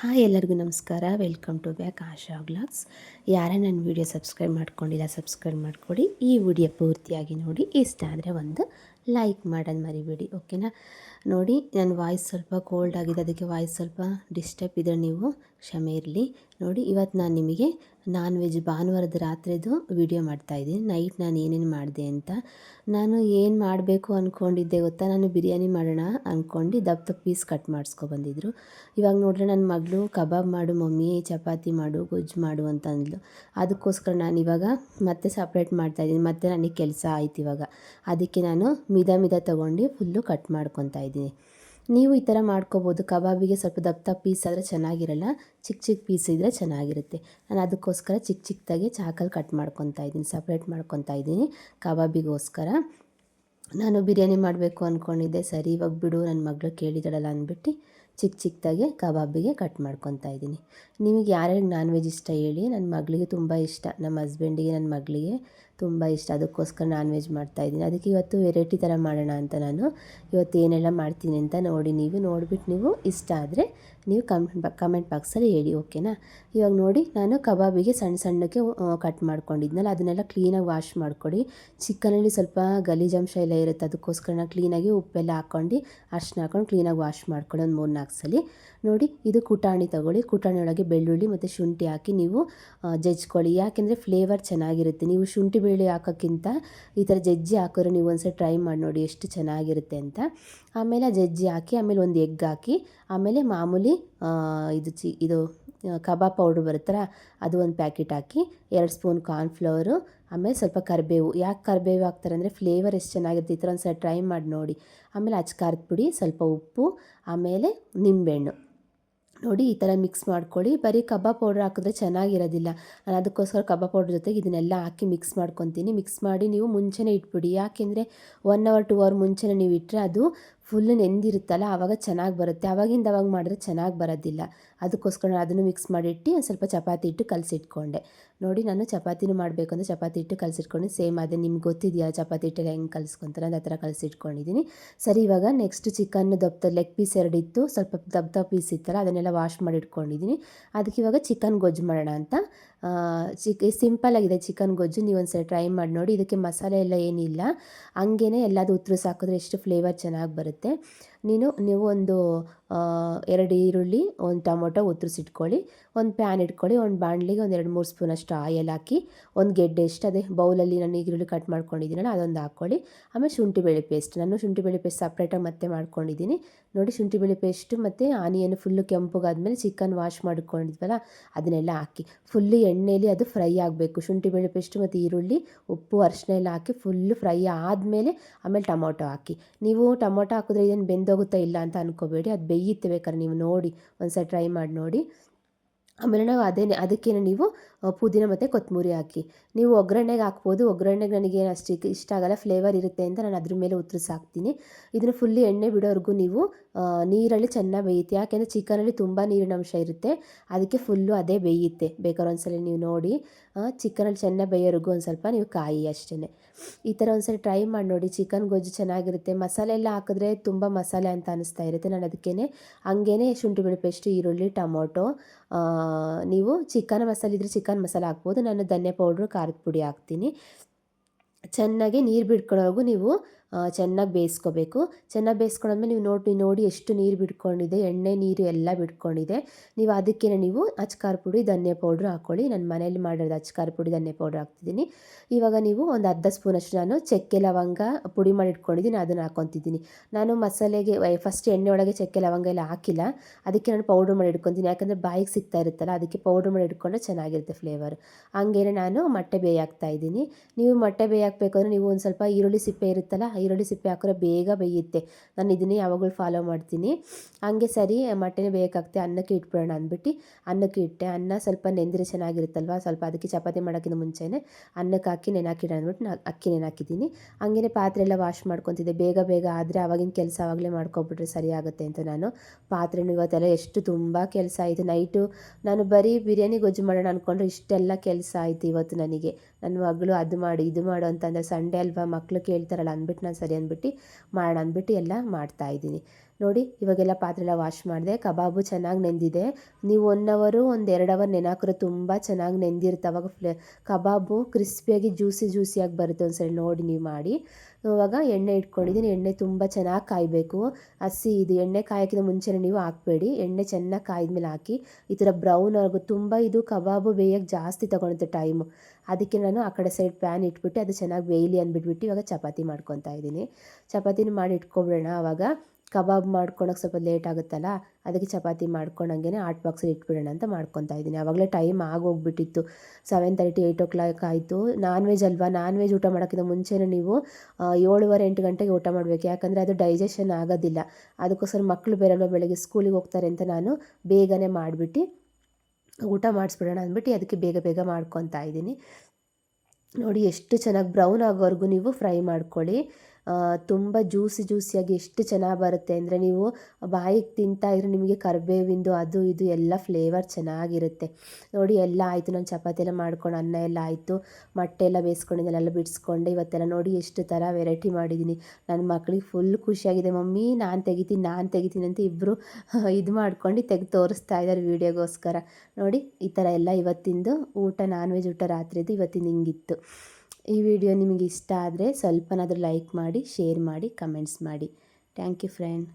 Hi, ಎಲ್ಲರಿಗೂ ನಮಸ್ಕಾರ. Welcome to back Asha vlogs ಯಾರೇ ನನ್ನ ವಿಡಿಯೋ ಸಬ್ಸ್ಕ್ರೈಬ್ ಮಾಡ್ಕೊಂಡಿಲ್ಲ ಸಬ್ಸ್ಕ್ರೈಬ್ ಮಾಡಿಕೊಡಿ. ಈ ವಿಡಿಯೋ ಪೂರ್ತಿಯಾಗಿ ನೋಡಿ ಇಷ್ಟ ಆದರೆ ಒಂದು ಲೈಕ್ ಮಾಡೋದು ಮರಿಬೇಡಿ ಓಕೆನಾ ನೋಡಿ ನನ್ನ ವಾಯ್ಸ್ ಸ್ವಲ್ಪ ಕೋಲ್ಡ್ ಆಗಿದೆ, ಅದಕ್ಕೆ ವಾಯ್ಸ್ ಸ್ವಲ್ಪ ಡಿಸ್ಟರ್ಬ್ ಇದ್ದರೆ ನೀವು ಕ್ಷಮೆ ಇರಲಿ. ನೋಡಿ ಇವತ್ತು ನಾನು ನಿಮಗೆ ನಾನ್ ವೆಜ್ ಭಾನುವಾರದ ರಾತ್ರಿದು ವಿಡಿಯೋ ಮಾಡ್ತಾಯಿದ್ದೀನಿ ನೈಟ್ ನಾನು ಏನೇನು ಮಾಡಿದೆ ಅಂತ. ನಾನು ಏನು ಮಾಡಬೇಕು ಅಂದ್ಕೊಂಡಿದ್ದೆ ಗೊತ್ತಾ? ನಾನು ಬಿರಿಯಾನಿ ಮಾಡೋಣ ಅಂದ್ಕೊಂಡು ದಪ್ಪ ದಪ್ಪ ಪೀಸ್ ಕಟ್ ಮಾಡಿಸ್ಕೊಬಂದಿದ್ರು ಇವಾಗ ನೋಡಿದ್ರೆ ನನ್ನ ಮಗಳು ಕಬಾಬ್ ಮಾಡು, ಮಮ್ಮಿ ಚಪಾತಿ ಮಾಡು, ಗೊಜ್ಜು ಮಾಡು ಅಂತ ಅಂದ್ಲು. ಅದಕ್ಕೋಸ್ಕರ ನಾನು ಇವಾಗ ಮತ್ತೆ ಸಪ್ರೇಟ್ ಮಾಡ್ತಾಯಿದ್ದೀನಿ ಮತ್ತೆ ನನಗೆ ಕೆಲಸ ಆಯ್ತು ಇವಾಗ. ಅದಕ್ಕೆ ನಾನು ಮಿದ ಮಿದ ತೊಗೊಂಡು ಫುಲ್ಲು ಕಟ್ ಮಾಡ್ಕೊತಾ ಇದ್ದೀನಿ. ನೀವು ಈ ಥರ ಮಾಡ್ಕೋಬೋದು. ಕಬಾಬಿಗೆ ಸ್ವಲ್ಪ ದಪ್ಪ ದಪ್ಪ ಪೀಸ್ ಆದರೆ ಚೆನ್ನಾಗಿರಲ್ಲ. ಚಿಕ್ಕ ಚಿಕ್ಕ ಪೀಸ್ ಇದ್ದರೆ ಚೆನ್ನಾಗಿರುತ್ತೆ. ನಾನು ಅದಕ್ಕೋಸ್ಕರ ಚಿಕ್ಕ ಚಿಕ್ಕದಾಗಿ ಚಾಕಲ್ಲಿ ಕಟ್ ಮಾಡ್ಕೊತಾ ಇದ್ದೀನಿ. ಸಪ್ರೇಟ್ ಮಾಡ್ಕೊತಾ ಇದ್ದೀನಿ ಕಬಾಬಿಗೋಸ್ಕರ. ನಾನು ಬಿರಿಯಾನಿ ಮಾಡಬೇಕು ಅಂದ್ಕೊಂಡಿದ್ದೆ ಸರಿ, ಇವಾಗ ಬಿಡು, ನನ್ನ ಮಗಳು ಕೇಳಿದಳಲ್ಲ ಅಂದ್ಬಿಟ್ಟು ಚಿಕ್ಕ ಚಿಕ್ಕದಾಗೆ ಕಬಾಬಿಗೆ ಕಟ್ ಮಾಡ್ಕೊತಾ ಇದ್ದೀನಿ. ನಿಮಗೆ ಯಾರ್ಯಾರಿಗೆ ನಾನ್ ವೆಜ್ ಇಷ್ಟ ಹೇಳಿ. ನನ್ನ ಮಗಳಿಗೆ ತುಂಬ ಇಷ್ಟ. ನಮ್ಮ ಹಸ್ಬೆಂಡಿಗೆ, ನನ್ನ ಮಗಳಿಗೆ ತುಂಬ ಇಷ್ಟ. ಅದಕ್ಕೋಸ್ಕರ ನಾನ್ ವೆಜ್ ಮಾಡ್ತಾಯಿದ್ದೀನಿ ಅದಕ್ಕೆ ಇವತ್ತು ವೆರೈಟಿ ಥರ ಮಾಡೋಣ ಅಂತ ನಾನು. ಇವತ್ತು ಏನೆಲ್ಲ ಮಾಡ್ತೀನಿ ಅಂತ ನೋಡಿ ನೀವು, ನೋಡಿಬಿಟ್ಟು ನೀವು ಇಷ್ಟ ಆದರೆ ನೀವು ಕಮೆಂಟ್ ಕಮೆಂಟ್ ಬಾಕ್ಸಲ್ಲಿ ಹೇಳಿ ಓಕೆನಾ ಇವಾಗ ನೋಡಿ, ನಾನು ಕಬಾಬಿಗೆ ಸಣ್ಣ ಸಣ್ಣಕ್ಕೆ ಕಟ್ ಮಾಡ್ಕೊಂಡಿದ್ನಲ್ಲ, ಅದನ್ನೆಲ್ಲ ಕ್ಲೀನಾಗಿ ವಾಶ್ ಮಾಡಿಕೊಡಿ. ಚಿಕನಲ್ಲಿ ಸ್ವಲ್ಪ ಗಲೀಜಂಶ ಎಲ್ಲ ಇರುತ್ತೆ, ಅದಕ್ಕೋಸ್ಕರ ನಾನು ಕ್ಲೀನಾಗಿ ಉಪ್ಪೆಲ್ಲ ಹಾಕ್ಕೊಂಡು, ಅರ್ಶಿನ ಹಾಕೊಂಡು ಕ್ಲೀನಾಗಿ ವಾಶ್ ಮಾಡ್ಕೊಳ್ಳಿ ಮೂರು ನಾಲ್ಕು ಸಲ. ನೋಡಿ, ಇದು ಕುಟಾಣಿ ತಗೊಳ್ಳಿ. ಕುಟಾಣಿ ಒಳಗೆ ಬೆಳ್ಳುಳ್ಳಿ ಮತ್ತು ಶುಂಠಿ ಹಾಕಿ ನೀವು ಜಜ್ಕೊಳ್ಳಿ. ಯಾಕೆಂದರೆ ಫ್ಲೇವರ್ ಚೆನ್ನಾಗಿರುತ್ತೆ. ನೀವು ಶುಂಠಿ ಬೆಳ್ಳುಳ್ಳಿ ಹಾಕೋಕ್ಕಿಂತ ಈ ಥರ ಜಜ್ಜಿ ಹಾಕಿದ್ರೆ ನೀವು ಒಂದ್ಸಲ ಟ್ರೈ ಮಾಡಿ ನೋಡಿ ಎಷ್ಟು ಚೆನ್ನಾಗಿರುತ್ತೆ ಅಂತ. ಆಮೇಲೆ ಜಜ್ಜಿ ಹಾಕಿ, ಆಮೇಲೆ ಒಂದು ಎಗ್ ಹಾಕಿ, ಆಮೇಲೆ ಮಾಮೂಲಿ ಇದು ಚಿ, ಇದು ಕಬಾಬ್ ಪೌಡ್ರ್ ಬರುತ್ತಲ್ಲ, ಅದು ಒಂದು ಪ್ಯಾಕೆಟ್ ಹಾಕಿ, ಎರಡು ಸ್ಪೂನ್ ಕಾರ್ನ್ಫ್ಲವರು ಆಮೇಲೆ ಸ್ವಲ್ಪ ಕರಿಬೇವು. ಯಾಕೆ ಕರಿಬೇವು ಹಾಕ್ತಾರೆ ಅಂದರೆ ಫ್ಲೇವರ್ ಎಷ್ಟು ಚೆನ್ನಾಗಿರುತ್ತೆ ಈ ಥರ ಒಂದು ಸಲ ಟ್ರೈ ಮಾಡಿ ನೋಡಿ. ಆಮೇಲೆ ಅಚ್ಚ ಖಾರದ ಪುಡಿ, ಸ್ವಲ್ಪ ಉಪ್ಪು, ಆಮೇಲೆ ನಿಂಬೆಹಣ್ಣು. ನೋಡಿ ಈ ಥರ ಮಿಕ್ಸ್ ಮಾಡ್ಕೊಳ್ಳಿ. ಬರೀ ಕಬಾಬ್ ಪೌಡ್ರ್ ಹಾಕಿದ್ರೆ ಚೆನ್ನಾಗಿರೋದಿಲ್ಲ. ನಾನು ಅದಕ್ಕೋಸ್ಕರ ಕಬಾಬ್ ಪೌಡ್ರ್ ಜೊತೆಗೆ ಇದನ್ನೆಲ್ಲ ಹಾಕಿ ಮಿಕ್ಸ್ ಮಾಡ್ಕೊತೀನಿ. ಮಿಕ್ಸ್ ಮಾಡಿ ನೀವು ಮುಂಚೆನೇ ಇಟ್ಬಿಡಿ. ಯಾಕೆಂದರೆ ಒನ್ ಅವರ್ ಟು ಅವರ್ ಮುಂಚೆನೇ ನೀವು ಇಟ್ಟರೆ ಅದು ಫುಲ್ ನೆಂದಿರುತ್ತಲ್ಲ ಆವಾಗ ಚೆನ್ನಾಗಿ ಬರುತ್ತೆ. ಆವಾಗಿಂದ ಅವಾಗ ಮಾಡಿದ್ರೆ ಚೆನ್ನಾಗಿ ಬರೋದಿಲ್ಲ. ಅದಕ್ಕೋಸ್ಕರ ನಾನು ಅದನ್ನು ಮಿಕ್ಸ್ ಮಾಡಿಟ್ಟು ಒಂದು ಸ್ವಲ್ಪ ಚಪಾತಿ ಇಟ್ಟು ಕಲಸಿಟ್ಕೊಂಡೆ. ನೋಡಿ, ನಾನು ಚಪಾತಿನೂ ಮಾಡಬೇಕು ಅಂದರೆ ಚಪಾತಿ ಇಟ್ಟು ಕಲಸಿಟ್ಕೊಂಡು ಸೇಮ್ ಅದೇ. ನಿಮ್ಗೆ ಗೊತ್ತಿದೆಯಾ ಚಪಾತಿ ಇಟ್ಟೆಲ್ಲ ಹೆಂಗೆ ಕಲಿಸ್ಕೊತಾರೆ ಅದು ಆ ಥರ ಕಲಸಿಟ್ಕೊಂಡಿದ್ದೀನಿ ಸರಿ, ಇವಾಗ ನೆಕ್ಸ್ಟ್ ಚಿಕನ್ ದಪ್ಪ ಲೆಗ್ ಪೀಸ್ ಎರಡು ಇತ್ತು ಸ್ವಲ್ಪ ದಪ್ಪ ಪೀಸ್ ಇತ್ತಲ್ಲ, ಅದನ್ನೆಲ್ಲ ವಾಶ್ ಮಾಡಿ ಇಟ್ಕೊಂಡಿದ್ದೀನಿ ಅದಕ್ಕೆ ಇವಾಗ ಚಿಕನ್ ಗೊಜ್ಜು ಮಾಡೋಣ ಅಂತ. ಚಿಕ್ ಸಿಂಪಲ್ಲಾಗಿದೆ ಚಿಕನ್ ಗೊಜ್ಜು, ನೀವು ಒಂದು ಸರಿ ಟ್ರೈ ಮಾಡಿ ನೋಡಿ. ಇದಕ್ಕೆ ಮಸಾಲೆ ಎಲ್ಲ ಏನಿಲ್ಲ. ಹಂಗೇ ಎಲ್ಲದು ಉತ್ರಿಸಾಕಿದ್ರೆ ಎಷ್ಟು ಫ್ಲೇವರ್ ಚೆನ್ನಾಗಿ ಬರುತ್ತೆ. ನೀನು, ನೀವು ಒಂದು ಎರಡು ಈರುಳ್ಳಿ, ಒಂದು ಟೊಮೊಟೊ ಉತ್ತರಿಸಿಟ್ಕೊಳ್ಳಿ ಒಂದು ಪ್ಯಾನ್ ಇಟ್ಕೊಳ್ಳಿ, ಒಂದು ಬಾಣಲಿಗೆ ಒಂದು ಎರಡು ಮೂರು ಸ್ಪೂನಷ್ಟು ಆಯಲ್ ಹಾಕಿ, ಒಂದು ಗೆಡ್ಡೆ ಎಷ್ಟು ಅದೇ ಬೌಲಲ್ಲಿ ನಾನು ಈರುಳ್ಳಿ ಕಟ್ ಮಾಡ್ಕೊಂಡಿದ್ದೀನಲ್ಲ, ಅದೊಂದು ಹಾಕ್ಕೊಳ್ಳಿ. ಆಮೇಲೆ ಶುಂಠಿ ಬೆಳ್ಳಿ ಪೇಸ್ಟ್ ನಾನು ಶುಂಠಿ ಬೆಳ್ಳಿ ಪೇಸ್ಟ್ ಸಪ್ರೇಟಾಗಿ ಮತ್ತೆ ಮಾಡ್ಕೊಂಡಿದ್ದೀನಿ. ನೋಡಿ ಶುಂಠಿ ಬೆಳ್ಳಿ ಪೇಸ್ಟ್ ಮತ್ತು ಆನಿಯನ್ ಫುಲ್ಲು ಕೆಂಪುಗಾದ್ಮೇಲೆ ಚಿಕನ್ ವಾಶ್ ಮಾಡ್ಕೊಂಡಿದ್ವಲ್ಲ, ಅದನ್ನೆಲ್ಲ ಹಾಕಿ ಫುಲ್ಲು ಎಣ್ಣೆಯಲ್ಲಿ ಅದು ಫ್ರೈ ಆಗಬೇಕು. ಶುಂಠಿ ಬೆಳ್ಳಿ ಪೇಸ್ಟ್ ಮತ್ತು ಈರುಳ್ಳಿ, ಉಪ್ಪು ಅರಿಶಿನ ಎಲ್ಲ ಹಾಕಿ ಫುಲ್ಲು ಫ್ರೈ ಆದಮೇಲೆ ಆಮೇಲೆ ಟೊಮೊಟೊ ಹಾಕಿ. ನೀವು ಟೊಮೊಟೊ ಹಾಕಿದ್ರೆ ಇದನ್ನು ಬೆಂದೋಗುತ್ತಾ ಇಲ್ಲ ಅಂತ ಅನ್ಕೋಬೇಡಿ, ಅದು ಬೇಯುತ್ತೆ ಬೇಕಾದ್ರೆ ನೀವು ನೋಡಿ ಒಂದು ಟ್ರೈ ಮಾಡಿ ನೋಡಿ. ಆಮೇಲೆ ನಾವು ಅದೇ ಅದಕ್ಕೇನೆ ನೀವು ಪುದೀನ ಮತ್ತು ಕೊತ್ತಂಬರಿ ಹಾಕಿ. ನೀವು ಒಗ್ಗರಣೆಗೆ ಹಾಕ್ಬೋದು, ಒಗ್ಗರಣೆಗೆ ನನಗೆ ಅಷ್ಟು ಇಷ್ಟ ಆಗಲ್ಲ ಫ್ಲೇವರ್ ಇರುತ್ತೆ ಅಂತ ನಾನು ಅದ್ರ ಮೇಲೆ ಉತ್ತರಿಸಿ ಹಾಕ್ತೀನಿ. ಇದನ್ನು ಫುಲ್ಲಿ ಎಣ್ಣೆ ಬಿಡೋವರೆಗೂ ನೀವು ನೀರಲ್ಲಿ ಚೆನ್ನಾಗಿ ಬೇಯುತ್ತೆ ಯಾಕೆಂದರೆ ಚಿಕನಲ್ಲಿ ತುಂಬ ನೀರಿನ ಅಂಶ ಇರುತ್ತೆ. ಅದಕ್ಕೆ ಫುಲ್ಲು ಅದೇ ಬೇಯುತ್ತೆ, ಬೇಕಾದ್ರೆ ಒಂದ್ಸಲ ನೀವು ನೋಡಿ. ಚಿಕನಲ್ಲಿ ಚೆನ್ನಾಗಿ ಬೇಯೋರಿಗೂ ಒಂದು ಸ್ವಲ್ಪ ನೀವು ಕಾಯಿ ಅಷ್ಟೇ ಈ ಥರ ಒಂದ್ಸಲ ಟ್ರೈ ಮಾಡಿ ನೋಡಿ ಚಿಕನ್ ಗೊಜ್ಜು ಚೆನ್ನಾಗಿರುತ್ತೆ. ಮಸಾಲೆ ಎಲ್ಲ ಹಾಕಿದ್ರೆ ತುಂಬ ಮಸಾಲೆ ಅಂತ ಅನಿಸ್ತಾ ಇರುತ್ತೆ. ನಾನು ಅದಕ್ಕೇ ಹಂಗೇ ಶುಂಠಿ ಬೆಳ್ಳುಳ್ಳಿ ಪೇಸ್ಟ್ ಈರುಳ್ಳಿ, ಟೊಮೊಟೊ ನೀವು ಚಿಕನ್ ಮಸಾಲೆ ಇದ್ದರೆ ಚಿಕನ್ ಮಸಾಲೆ ಹಾಕ್ಬೋದು. ನಾನು ಧನ್ಯ ಪೌಡ್ರು ಖಾರದ ಪುಡಿ ಹಾಕ್ತೀನಿ. ಚೆನ್ನಾಗಿ ನೀರು ಬಿಡ್ಕೊಳ್ಳೋವಾಗೂ ನೀವು ಚೆನ್ನಾಗಿ ಬೇಯಿಸ್ಕೋಬೇಕು. ಚೆನ್ನಾಗಿ ಬೇಯಿಸ್ಕೊಂಡಾದ್ಮೇಲೆ ನೀವು ನೋಡಿ ನೋಡಿ ಎಷ್ಟು ನೀರು ಬಿಟ್ಕೊಂಡಿದೆ, ಎಣ್ಣೆ, ನೀರು ಎಲ್ಲ ಬಿಟ್ಕೊಂಡಿದೆ. ನೀವು ಅದಕ್ಕೆ ನೀವು ಅಚ್ಕಾರ ಪುಡಿ, ಧನ್ಯ ಪೌಡ್ರ್ ಹಾಕ್ಕೊಳ್ಳಿ ನಾನು ಮನೇಲಿ ಮಾಡಿರೋದು ಅಚ್ಕಾರ ಪುಡಿ, ಧನ್ಯ ಪೌಡ್ರ್ ಹಾಕ್ತಿದ್ದೀನಿ. ಇವಾಗ ನೀವು ಒಂದು ಅರ್ಧ ಸ್ಪೂನಷ್ಟು ನಾನು ಚಕ್ಕೆ ಲವಂಗ ಪುಡಿ ಮಾಡಿ ಇಟ್ಕೊಂಡಿದ್ದೀನಿ, ಅದನ್ನು ಹಾಕ್ಕೊತಿದ್ದೀನಿ ನಾನು ಮಸಾಲೆಗೆ ಫಸ್ಟ್ ಎಣ್ಣೆ ಒಳಗೆ ಚಕ್ಕೆ ಲವಂಗ ಎಲ್ಲ ಹಾಕಿಲ್ಲ. ಅದಕ್ಕೆ ನಾನು ಪೌಡ್ರ್ ಮಾಡಿ ಇಟ್ಕೊತೀನಿ ಯಾಕಂದರೆ ಬಾಯಿಗೆ ಸಿಗ್ತಾ ಇರುತ್ತಲ್ಲ, ಅದಕ್ಕೆ ಪೌಡ್ರ್ ಮಾಡಿ ಇಟ್ಕೊಂಡ್ರೆ ಚೆನ್ನಾಗಿರುತ್ತೆ ಫ್ಲೇವರ್ ಹಂಗೇನೆ ನಾನು ಮೊಟ್ಟೆ ಬೇಯಿ ಹಾಕ್ತಾ ಇದ್ದೀನಿ. ನೀವು ಮೊಟ್ಟೆ ಬೇಯಿ ಹಾಕಬೇಕು ಅಂದರೆ ನೀವು ಒಂದು ಸ್ವಲ್ಪ ಈರುಳ್ಳಿ ಸಿಪ್ಪೆ ಇರುತ್ತಲ್ಲ ಈರುಳ್ಳಿ ಸಿಪ್ಪೆ ಹಾಕಿದ್ರೆ ಬೇಗ ಬೇಯುತ್ತೆ. ನಾನು ಇದನ್ನೇ ಯಾವಾಗಲೂ ಫಾಲೋ ಮಾಡ್ತೀನಿ. ಹಂಗೆ ಸರಿ, ಮೊಟ್ಟೆನೇ ಬೇಕಾಗ್ತೆ ಅನ್ನಕ್ಕೆ ಇಟ್ಬಿಡೋಣ ಅಂದ್ಬಿಟ್ಟು ಅನ್ನಕ್ಕೆ ಇಟ್ಟೆ. ಅನ್ನ ಸ್ವಲ್ಪ ನೆಂದರೆ ಚೆನ್ನಾಗಿರುತ್ತಲ್ವ? ಸ್ವಲ್ಪ ಅದಕ್ಕೆ ಚಪಾತಿ ಮಾಡೋಕ್ಕಿಂತ ಮುಂಚೆನೇ ಅನ್ನಕ್ಕೆ ಹಾಕಿ ನೆನಾಕಿಡೋಣ ಅಂದ್ಬಿಟ್ಟು ನಾನು ಅಕ್ಕಿ ನೆನಾಕಿದ್ದೀನಿ. ಹಂಗೆ ಪಾತ್ರೆ ಎಲ್ಲ ವಾಶ್ ಮಾಡ್ಕೊತಿದ್ದೆ. ಬೇಗ ಬೇಗ ಆದರೆ ಆವಾಗಿನ ಕೆಲಸ ಆವಾಗಲೇ ಮಾಡ್ಕೊಬಿಟ್ರೆ ಸರಿ ಆಗುತ್ತೆ ಅಂತ ನಾನು ಪಾತ್ರೆನೂ ಇವತ್ತೆಲ್ಲ ಎಷ್ಟು ತುಂಬ ಕೆಲಸ ಆಯಿತು. ನೈಟು ನಾನು ಬರೀ ಬಿರಿಯಾನಿ ಗೊಜ್ಜು ಮಾಡೋಣ ಅಂದ್ಕೊಂಡ್ರೆ ಇಷ್ಟೆಲ್ಲ ಕೆಲಸ ಆಯಿತು ಇವತ್ತು ನನಗೆ. ನನ್ನ ಮಗಳು ಅದು ಮಾಡು, ಇದು ಮಾಡು ಅಂತಂದರೆ ಸಂಡೇ ಅಲ್ವಾ ಮಕ್ಕಳು ಕೇಳ್ತಾರಲ್ಲ ಅಂದ್ಬಿಟ್ಟು ನಾನು ಸರಿ ಅಂದ್ಬಿಟ್ಟು ಮಾಡೋಣ ಅಂದ್ಬಿಟ್ಟು ಎಲ್ಲ ಮಾಡ್ತಾಯಿದ್ದೀನಿ ನೋಡಿ, ಇವಾಗೆಲ್ಲ ಪಾತ್ರೆಲ್ಲ ವಾಶ್ ಮಾಡಿದೆ, ಕಬಾಬು ಚೆನ್ನಾಗಿ ನೆಂದಿದೆ. ನೀವು ಒನ್ ಅವರು ಒಂದು ಎರಡು ಅವರ್ ನೆನಾಕಿದ್ರೆ ತುಂಬ ಚೆನ್ನಾಗಿ ನೆಂದಿರುತ್ತೆ. ಅವಾಗ ಫ್ಲೇ ಕಬಾಬು ಕ್ರಿಸ್ಪಿಯಾಗಿ ಜ್ಯೂಸಿ ಜ್ಯೂಸಿಯಾಗಿ ಬರುತ್ತೆ ಒಂದ್ಸಲ ನೋಡಿ ನೀವು ಮಾಡಿ. ಇವಾಗ ಎಣ್ಣೆ ಇಟ್ಕೊಂಡಿದ್ದೀನಿ. ಎಣ್ಣೆ ತುಂಬ ಚೆನ್ನಾಗಿ ಕಾಯಬೇಕು. ಹಸಿ ಇದು ಎಣ್ಣೆ ಕಾಯೋಕ್ಕಿಂತ ಮುಂಚೆನೇ ನೀವು ಹಾಕಬೇಡಿ. ಎಣ್ಣೆ ಚೆನ್ನಾಗಿ ಕಾಯ್ದ್ಮೇಲೆ ಹಾಕಿ, ಈ ಥರ ಬ್ರೌನ್ ಆಗೋ ತುಂಬ, ಇದು ಕಬಾಬು ಬೇಯೋಕ್ಕೆ ಜಾಸ್ತಿ ತೊಗೊಳುತ್ತೆ ಟೈಮು ಅದಕ್ಕೆ ನಾನು ಆ ಕಡೆ ಸೈಡ್ ಪ್ಯಾನ್ ಇಟ್ಬಿಟ್ಟು ಅದು ಚೆನ್ನಾಗಿ ಬೇಯಲಿ ಅಂದ್ಬಿಟ್ಬಿಟ್ಟು ಇವಾಗ ಚಪಾತಿ ಮಾಡ್ಕೊತಾ ಇದ್ದೀನಿ. ಚಪಾತಿನ ಮಾಡಿ ಇಟ್ಕೊಬಿಡೋಣ ಆವಾಗ ಕಬಾಬ್ ಮಾಡ್ಕೊಳಕ್ಕೆ ಸ್ವಲ್ಪ ಲೇಟ್ ಆಗುತ್ತಲ್ಲ, ಅದಕ್ಕೆ ಚಪಾತಿ ಮಾಡ್ಕೊಂಡಂಗೆ ಆರ್ಟ್ ಬಾಕ್ಸಲ್ಲಿ ಇಟ್ಬಿಡೋಣ ಅಂತ ಮಾಡ್ಕೊತಾ ಇದ್ದೀನಿ. ಆವಾಗಲೇ ಟೈಮ್ ಆಗೋಗ್ಬಿಟ್ಟಿತ್ತು. Seven thirty eight o'clock ಆಯಿತು. ನಾನ್ ವೆಜ್ ಅಲ್ವಾ? ನಾನ್ ವೆಜ್ ಊಟ ಮಾಡೋಕ್ಕಿಂತ ಮುಂಚೆನೇ ನೀವು ಏಳುವರೆ, ಎಂಟು ಗಂಟೆಗೆ ಊಟ ಮಾಡಬೇಕು. ಯಾಕಂದರೆ ಅದು ಡೈಜೆಷನ್ ಆಗೋದಿಲ್ಲ. ಅದಕ್ಕೋಸ್ಕರ ಮಕ್ಕಳು ಬೇರೆಲ್ಲ ಬೆಳಗ್ಗೆ ಸ್ಕೂಲಿಗೆ ಹೋಗ್ತಾರೆ ಅಂತ ನಾನು ಬೇಗನೆ ಮಾಡಿಬಿಟ್ಟು ಊಟ ಮಾಡಿಸ್ಬಿಡೋಣ ಅಂದ್ಬಿಟ್ಟು ಅದಕ್ಕೆ ಬೇಗ ಬೇಗ ಮಾಡ್ಕೊತಾ ಇದ್ದೀನಿ. ನೋಡಿ, ಎಷ್ಟು ಚೆನ್ನಾಗಿ ಬ್ರೌನ್ ಆಗೋವರೆಗೂ ನೀವು ಫ್ರೈ ಮಾಡ್ಕೊಳ್ಳಿ. ತುಂಬ ಜ್ಯೂಸಿ ಜ್ಯೂಸಿಯಾಗಿ ಎಷ್ಟು ಚೆನ್ನಾಗಿ ಬರುತ್ತೆ ಅಂದರೆ ನೀವು ಬಾಯಿಗೆ ತಿಂತಾ ಇದ್ರೆ ನಿಮಗೆ ಕರಿಬೇವಿಂದು ಅದು ಇದು ಎಲ್ಲ ಫ್ಲೇವರ್ ಚೆನ್ನಾಗಿರುತ್ತೆ. ನೋಡಿ, ಎಲ್ಲ ಆಯಿತು, ನಾನು ಚಪಾತಿ ಎಲ್ಲ ಮಾಡ್ಕೊಂಡು ಅನ್ನ ಎಲ್ಲ ಆಯಿತು. ಮೊಟ್ಟೆ ಎಲ್ಲ ಬೇಯಿಸ್ಕೊಂಡಿದ್ದೆಲ್ಲ ಬಿಡಿಸ್ಕೊಂಡೆ. ಇವತ್ತೆಲ್ಲ ನೋಡಿ ಎಷ್ಟು ಥರ ವೆರೈಟಿ ಮಾಡಿದ್ದೀನಿ. ನನ್ನ ಮಕ್ಳಿಗೆ ಫುಲ್ ಖುಷಿಯಾಗಿದೆ. ಮಮ್ಮಿ, ನಾನು ತೆಗಿತೀನಿ ನಾನು ತೆಗಿತೀನಿ ಅಂತ ಇಬ್ಬರು ಇದು ಮಾಡ್ಕೊಂಡು ತೆಗೆದು ತೋರಿಸ್ತಾ ಇದ್ದಾರೆ ವೀಡಿಯೋಗೋಸ್ಕರ. ನೋಡಿ, ಈ ಥರ ಎಲ್ಲ ಇವತ್ತಿಂದು ಊಟ ನಾನ್ ವೆಜ್ ಊಟ ರಾತ್ರಿದು ಇವತ್ತಿನ ಹಿಂಗಿತ್ತು. ಈ ವಿಡಿಯೋ ನಿಮಗೆ ಇಷ್ಟ ಆದರೆ ಸ್ವಲ್ಪನಾದರೂ ಲೈಕ್ ಮಾಡಿ, ಶೇರ್ ಮಾಡಿ, ಕಮೆಂಟ್ಸ್ ಮಾಡಿ. Thank you friend.